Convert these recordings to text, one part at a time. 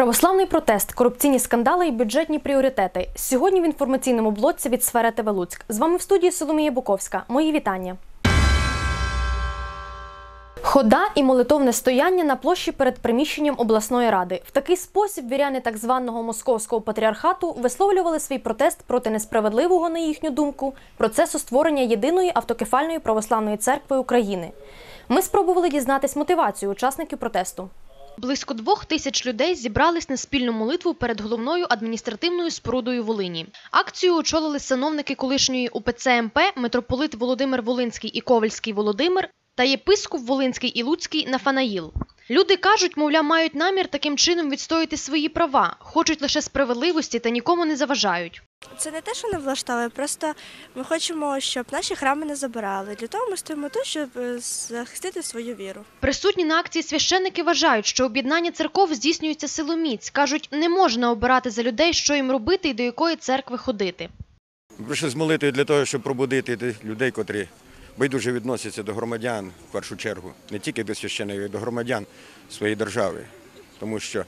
Православний протест, корупційні скандали і бюджетні пріоритети. Сьогодні в інформаційному блоці від сфери ТВ Луцьк. З вами в студії Соломія Буковська. Мої вітання. Хода і молитовне стояння на площі перед приміщенням обласної ради. В такий спосіб віряни так званого московського патріархату висловлювали свій протест проти несправедливого, на їхню думку, процесу створення єдиної автокефальної православної церкви України. Ми спробували дізнатись мотивацію учасників протесту. Близько двох тисяч людей зібрались на спільну молитву перед головною адміністративною спорудою Волині. Акцію очолили сановники колишньої УПЦ МП, митрополит Володимир Волинський і Ковальський Володимир та єпископ Волинський і Луцький Нафанаїл. Люди кажуть, мовляв, мають намір таким чином відстояти свої права, хочуть лише справедливості та нікому не заважають. Це не те, що не влаштовує, просто ми хочемо, щоб наші храми не забирали. Для того ми стоїмо тут, щоб е, захистити свою віру. Присутні на акції священники вважають, що об'єднання церков здійснюється силоміць. кажуть, не можна обирати за людей, що їм робити і до якої церкви ходити. Прийшли з молитвою для того, щоб пробудити людей, котрі байдуже відносяться до громадян в першу чергу, не тільки до священиків, а й до громадян своєї держави. Тому що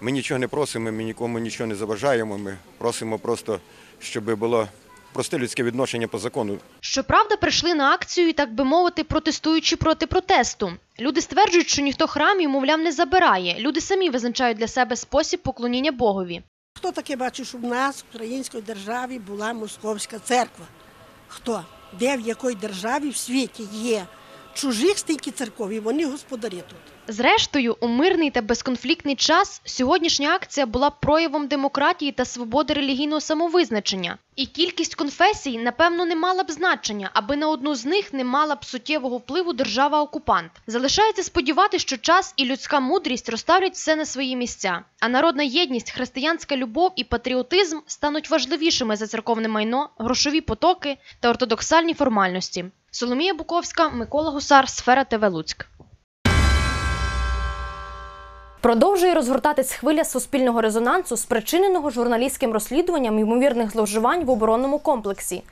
ми нічого не просимо, ми нікому нічого не заважаємо. Ми просимо просто, щоб було просте людське відношення по закону. Щоправда, прийшли на акцію, так би мовити, протестуючи проти протесту. Люди стверджують, що ніхто храмів, мовляв, не забирає. Люди самі визначають для себе спосіб поклоніння Богові. Хто таке бачив, щоб в нас в українській державі була московська церква? Хто? Де в якій державі в світі є чужих стільки церков, і вони господарі тут. Зрештою, у мирний та безконфліктний час сьогоднішня акція була проявом демократії та свободи релігійного самовизначення. І кількість конфесій, напевно, не мала б значення, аби на одну з них не мала б суттєвого впливу держава-окупант. Залишається сподіватися, що час і людська мудрість розставлять все на свої місця, а народна єдність, християнська любов і патріотизм стануть важливішими за церковне майно, грошові потоки та ортодоксальні формальності. Соломія Буковська, Микола Гусар, Сфера ТВ Луцьк. Продовжує розгортатись хвиля суспільного резонансу, спричиненого журналістським розслідуванням ймовірних зловживань в оборонному комплексі.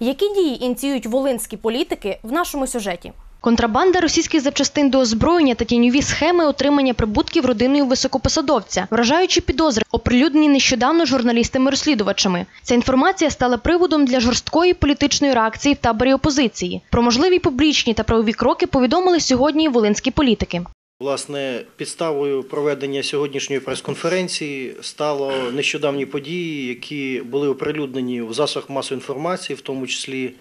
Які дії ініціюють волинські політики в нашому сюжеті? Контрабанда російських запчастин до озброєння та тіньові схеми отримання прибутків родиною високопосадовця, вражаючи підозри, оприлюднені нещодавно журналістами-розслідувачами. Ця інформація стала приводом для жорсткої політичної реакції в таборі опозиції. Про можливі публічні та правові кроки повідомили сьогодні волинські політики. Власне, підставою проведення сьогоднішньої прес-конференції стало нещодавні події, які були оприлюднені в засобах масової інформації, в тому числі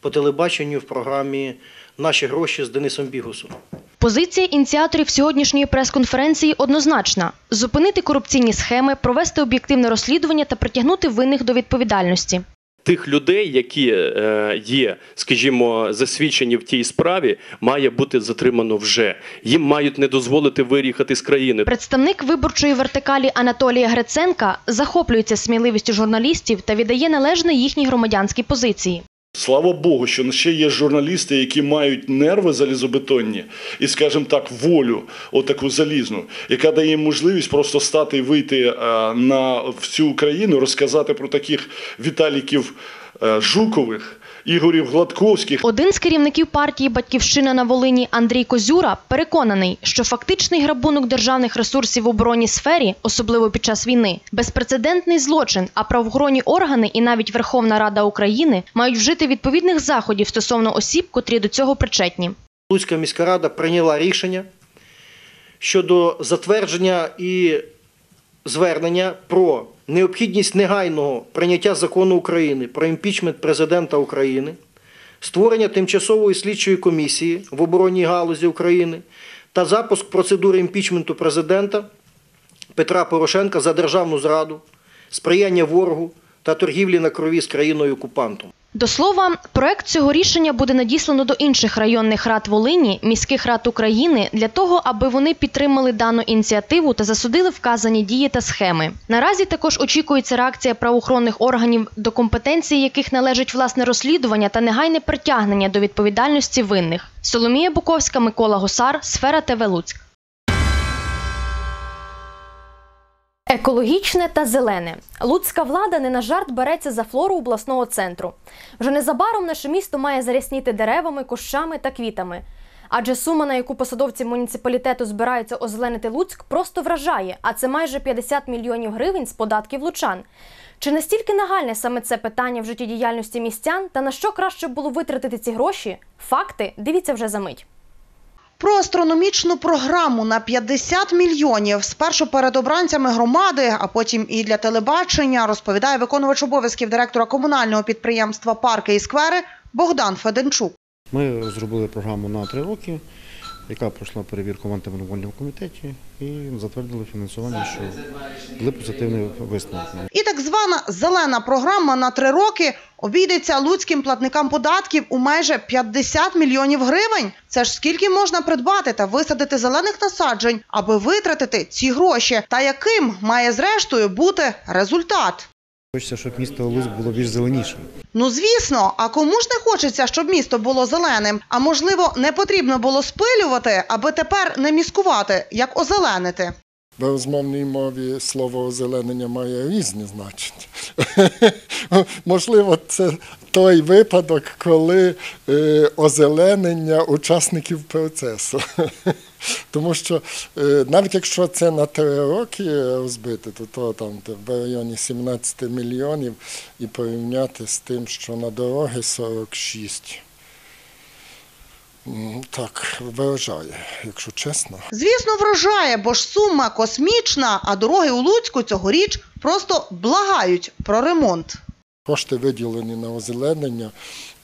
по телебаченню в програмі Наші гроші з Денисом Бігусом. Позиція ініціаторів сьогоднішньої прес-конференції однозначна: зупинити корупційні схеми, провести об'єктивне розслідування та притягнути винних до відповідальності. Тих людей, які е, є, скажімо, засвідчені в тій справі, має бути затримано вже. Їм мають не дозволити виїхати з країни. Представник виборчої вертикалі Анатолія Гриценка захоплюється сміливістю журналістів та віддає належне їхній громадянській позиції. Слава Богу, що ще є журналісти, які мають нерви залізобетонні і, скажімо так, волю, отаку залізну, яка дає їм можливість просто стати і вийти е, на всю Україну, розказати про таких Віталіків е, Жукових. Ігорів Гладковських. Один з керівників партії Батьківщина на Волині Андрій Козюра переконаний, що фактичний грабунок державних ресурсів в оборонній сфері, особливо під час війни, безпрецедентний злочин. А правоохоронні органи і навіть Верховна Рада України мають вжити відповідних заходів стосовно осіб, котрі до цього причетні. Луцька міська рада прийняла рішення щодо затвердження і звернення про необхідність негайного прийняття закону України про імпічмент президента України, створення тимчасової слідчої комісії в оборонній галузі України та запуск процедури імпічменту президента Петра Порошенка за державну зраду, сприяння ворогу та торгівлі на крові з країною окупантом. До слова, проект цього рішення буде надіслано до інших районних рад Волині, міських рад України для того, аби вони підтримали дану ініціативу та засудили вказані дії та схеми. Наразі також очікується реакція правоохоронних органів, до компетенції яких належить власне розслідування та негайне притягнення до відповідальності винних. Соломія Буковська, Микола Гусар, Сфера ТВ Луцьк. Екологічне та зелене. Луцька влада не на жарт береться за флору обласного центру. Вже незабаром наше місто має зарясніти деревами, кущами та квітами. Адже сума, на яку посадовці муніципалітету збираються озеленити Луцьк, просто вражає, а це майже 50 мільйонів гривень з податків лучан. Чи настільки нагальне саме це питання в життєдіяльності містян та на що краще було витратити ці гроші? Факти дивіться вже за мить. Про астрономічну програму на 50 мільйонів спершу перед обранцями громади, а потім і для телебачення, розповідає виконувач обов'язків директора комунального підприємства Парки і сквери Богдан Феденчук. Ми зробили програму на три роки, яка пройшла перевірку в антимонопольному комітеті і затвердили фінансування, що були позитивні висновки. І так звана зелена програма на три роки обійдеться луцьким платникам податків у майже 50 мільйонів гривень. Це ж скільки можна придбати та висадити зелених насаджень, аби витратити ці гроші, та яким має зрештою бути результат. Хочеться, щоб місто Луцьк було більш зеленішим. Ну звісно, а кому ж не хочеться, щоб місто було зеленим? А можливо, не потрібно було спилювати, аби тепер не міскувати, як озеленити. В розмовній мові слово озеленення має різні значення. Можливо, це той випадок, коли е, озеленення учасників процесу. Тому що е, навіть якщо це на три роки розбити, то, то там в районі 17 мільйонів і порівняти з тим, що на дороги 46. Так, вражає, якщо чесно. Звісно, вражає, бо ж сума космічна, а дороги у Луцьку цьогоріч просто благають про ремонт. Кошти виділені на озеленення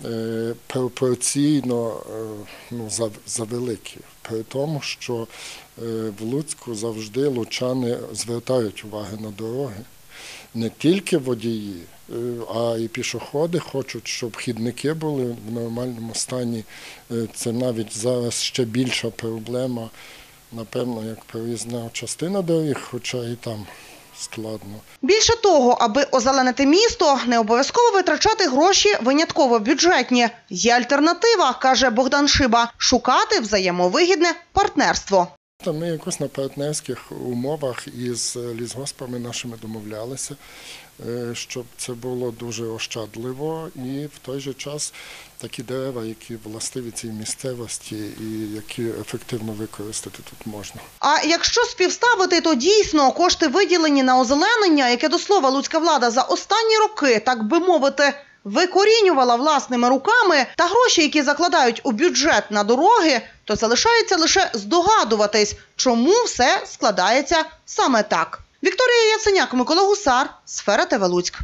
е, пропорційно е, ну, за, завеликі. При тому, що е, в Луцьку завжди лучани звертають увагу на дороги. Не тільки водії, а і пішоходи хочуть, щоб хідники були в нормальному стані. Е, Це навіть зараз ще більша проблема, напевно, як проїзна частина доріг, хоча і там складно. Більше того, аби озеленити місто, не обов'язково витрачати гроші винятково бюджетні. Є альтернатива, каже Богдан Шиба, шукати взаємовигідне партнерство. Ми якось на партнерських умовах із лісгоспами нашими домовлялися, е, щоб це було дуже ощадливо і в той же час такі дерева, які властиві цій місцевості і які ефективно використати тут можна. А якщо співставити, то дійсно кошти виділені на озеленення, яке до слова луцька влада за останні роки, так би мовити, викорінювала власними руками, та гроші, які закладають у бюджет на дороги, то залишається лише здогадуватись, чому все складається саме так. Вікторія Яценяк, Микола Гусар, Сфера ТВ Луцьк.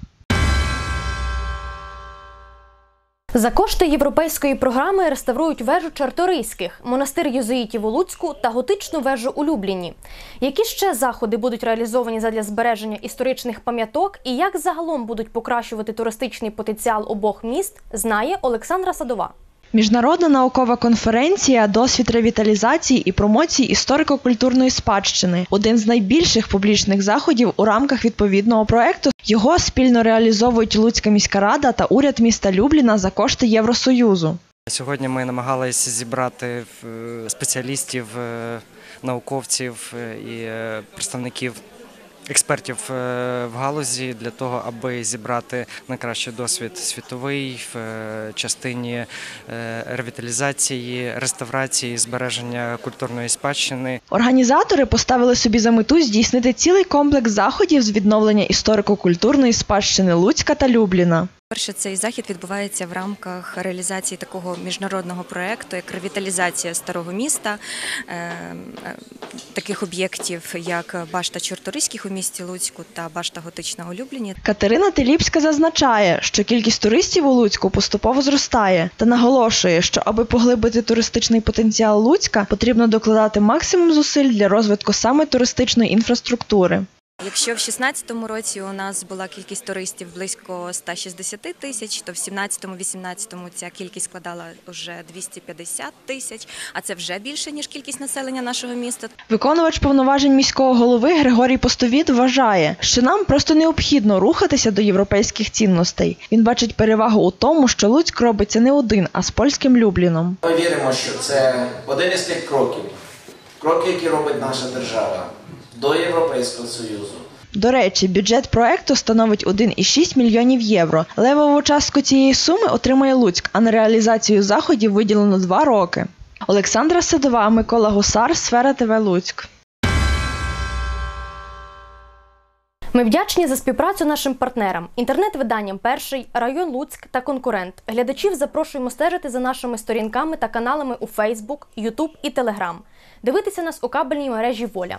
За кошти європейської програми реставрують вежу Чарторийських, монастир єзуїтів у Луцьку та готичну вежу у Любліні. Які ще заходи будуть реалізовані задля збереження історичних пам'яток і як загалом будуть покращувати туристичний потенціал обох міст, знає Олександра Садова. Міжнародна наукова конференція Досвід ревіталізації і промоції історико-культурної спадщини один з найбільших публічних заходів у рамках відповідного проекту. Його спільно реалізовують Луцька міська рада та уряд міста Любліна за кошти Євросоюзу. Сьогодні ми намагалися зібрати е, спеціалістів, е, науковців е, і представників. Експертів е, в галузі для того, аби зібрати найкращий досвід світовий в е, частині е, ревіталізації, реставрації, збереження культурної спадщини. Організатори поставили собі за мету здійснити цілий комплекс заходів з відновлення історико-культурної спадщини Луцька та Любліна. Перше, цей захід відбувається в рамках реалізації такого міжнародного проєкту, як ревіталізація старого міста, е, е, таких об'єктів, як башта Чорториських у місті Луцьку та башта Готична у Любліні. Катерина Теліпська зазначає, що кількість туристів у Луцьку поступово зростає та наголошує, що аби поглибити туристичний потенціал Луцька, потрібно докладати максимум зусиль для розвитку саме туристичної інфраструктури. Якщо в 2016 році у нас була кількість туристів близько 160 тисяч, то в 2017-2018 ця кількість складала вже 250 тисяч, а це вже більше ніж кількість населення нашого міста. Виконувач повноважень міського голови Григорій Постовіт вважає, що нам просто необхідно рухатися до європейських цінностей. Він бачить перевагу у тому, що Луцьк робиться не один, а з польським Любліном. Ми віримо, що це один із тих кроків, кроки, які робить наша держава до Європейського Союзу. До речі, бюджет проекту становить 1,6 мільйонів євро. Левову частку цієї суми отримає Луцьк, а на реалізацію заходів виділено два роки. Олександра Садова, Микола Гусар, Сфера ТВ Луцьк. Ми вдячні за співпрацю нашим партнерам, інтернет-виданням Перший, район Луцьк та конкурент. Глядачів запрошуємо стежити за нашими сторінками та каналами у Фейсбук, Ютуб і Телеграм. Дивитися нас у кабельній мережі Воля.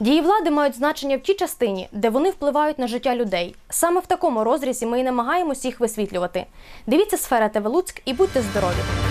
Дії влади мають значення в тій частині, де вони впливають на життя людей. Саме в такому розрізі ми і намагаємось їх висвітлювати. Дивіться сфера ТВ Луцьк і будьте здорові!